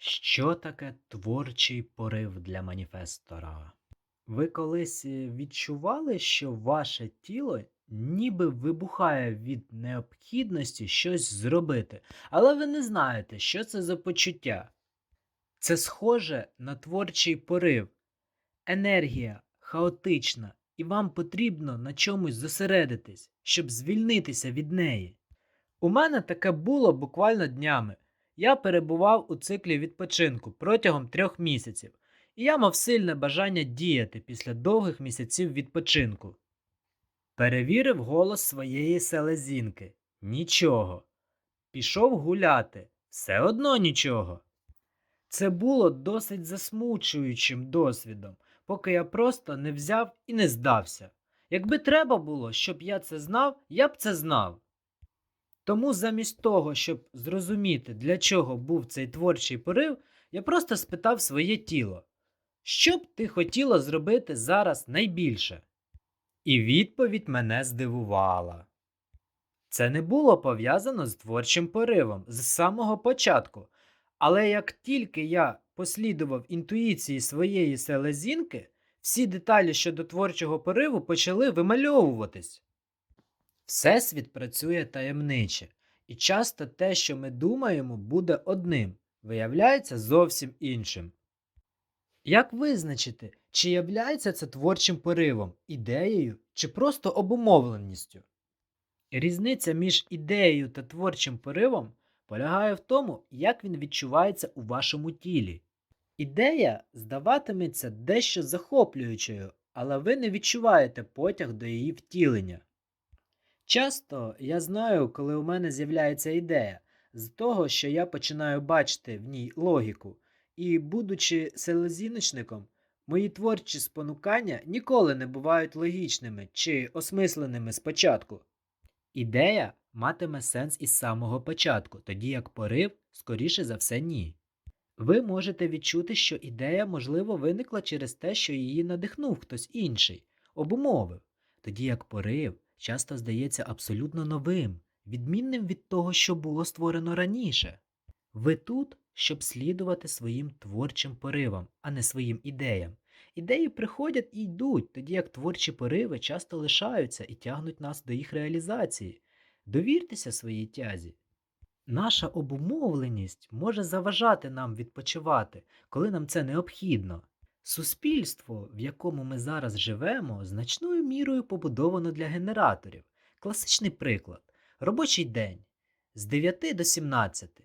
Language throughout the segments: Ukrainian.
Що таке творчий порив для маніфестора? Ви колись е, відчували, що ваше тіло ніби вибухає від необхідності щось зробити, але ви не знаєте, що це за почуття? Це схоже на творчий порив, енергія хаотична, і вам потрібно на чомусь зосередитись, щоб звільнитися від неї. У мене таке було буквально днями. Я перебував у циклі відпочинку протягом трьох місяців, і я мав сильне бажання діяти після довгих місяців відпочинку. Перевірив голос своєї селезінки. Нічого. Пішов гуляти. Все одно нічого. Це було досить засмучуючим досвідом, поки я просто не взяв і не здався. Якби треба було, щоб я це знав, я б це знав. Тому замість того, щоб зрозуміти, для чого був цей творчий порив, я просто спитав своє тіло, що б ти хотіло зробити зараз найбільше? І відповідь мене здивувала. Це не було пов'язано з творчим поривом з самого початку. Але як тільки я послідував інтуїції своєї селезінки, всі деталі щодо творчого пориву почали вимальовуватись. Всесвіт працює таємниче, і часто те, що ми думаємо, буде одним, виявляється зовсім іншим. Як визначити, чи являється це творчим поривом, ідеєю чи просто обумовленістю? Різниця між ідеєю та творчим поривом полягає в тому, як він відчувається у вашому тілі. Ідея здаватиметься дещо захоплюючою, але ви не відчуваєте потяг до її втілення. Часто я знаю, коли у мене з'являється ідея, з того, що я починаю бачити в ній логіку, і, будучи селезіночником, мої творчі спонукання ніколи не бувають логічними чи осмисленими спочатку. Ідея матиме сенс із самого початку, тоді як порив, скоріше за все, ні. Ви можете відчути, що ідея, можливо, виникла через те, що її надихнув хтось інший, обумовив, тоді як порив часто здається абсолютно новим, відмінним від того, що було створено раніше. Ви тут, щоб слідувати своїм творчим поривам, а не своїм ідеям. Ідеї приходять і йдуть, тоді як творчі пориви часто лишаються і тягнуть нас до їх реалізації. Довіртеся своїй тязі. Наша обумовленість може заважати нам відпочивати, коли нам це необхідно. Суспільство, в якому ми зараз живемо, значною мірою побудовано для генераторів. Класичний приклад робочий день з 9 до 17.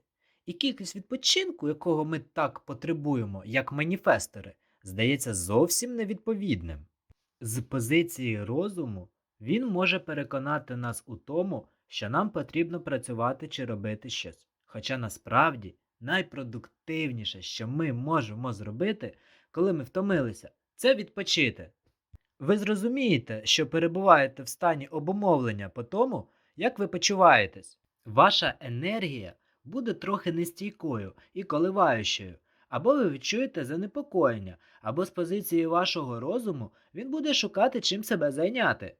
І кількість відпочинку, якого ми так потребуємо, як маніфестори, здається зовсім невідповідним. З позиції розуму він може переконати нас у тому, що нам потрібно працювати чи робити щось. Хоча насправді найпродуктивніше, що ми можемо зробити, коли ми втомилися, це відпочити. Ви зрозумієте, що перебуваєте в стані обумовлення по тому, як ви почуваєтесь. Ваша енергія буде трохи нестійкою і коливаючою, або ви відчуєте занепокоєння, або з позиції вашого розуму він буде шукати чим себе зайняти.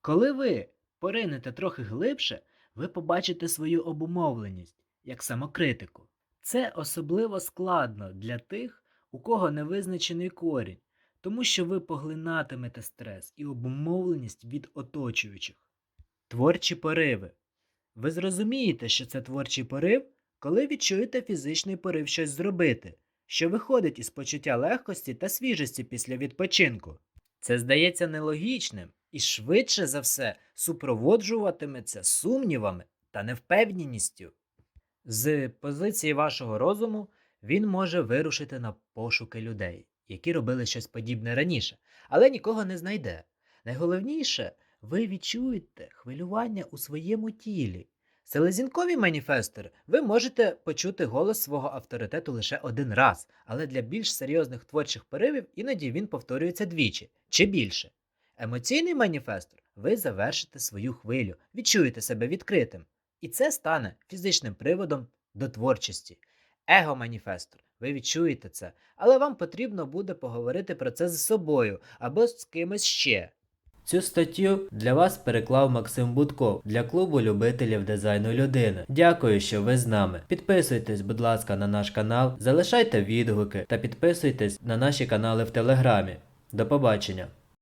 Коли ви поринете трохи глибше, ви побачите свою обумовленість як самокритику. Це особливо складно для тих, у кого невизначений корінь, тому що ви поглинатимете стрес і обумовленість від оточуючих. Творчі пориви. Ви зрозумієте, що це творчий порив, коли відчуєте фізичний порив щось зробити, що виходить із почуття легкості та свіжості після відпочинку. Це здається нелогічним і швидше за все супроводжуватиметься сумнівами та невпевненістю. З позиції вашого розуму він може вирушити на пошуки людей, які робили щось подібне раніше, але нікого не знайде. Найголовніше, ви відчуєте хвилювання у своєму тілі. Селезінкові маніфестори ви можете почути голос свого авторитету лише один раз, але для більш серйозних творчих поривів іноді він повторюється двічі чи більше. Емоційний маніфестор ви завершите свою хвилю, відчуєте себе відкритим, і це стане фізичним приводом до творчості. Его-маніфестор, ви відчуєте це, але вам потрібно буде поговорити про це з собою або з кимось ще. Цю статтю для вас переклав Максим Будков для клубу любителів дизайну людини. Дякую, що ви з нами. Підписуйтесь, будь ласка, на наш канал, залишайте відгуки та підписуйтесь на наші канали в Телеграмі. До побачення!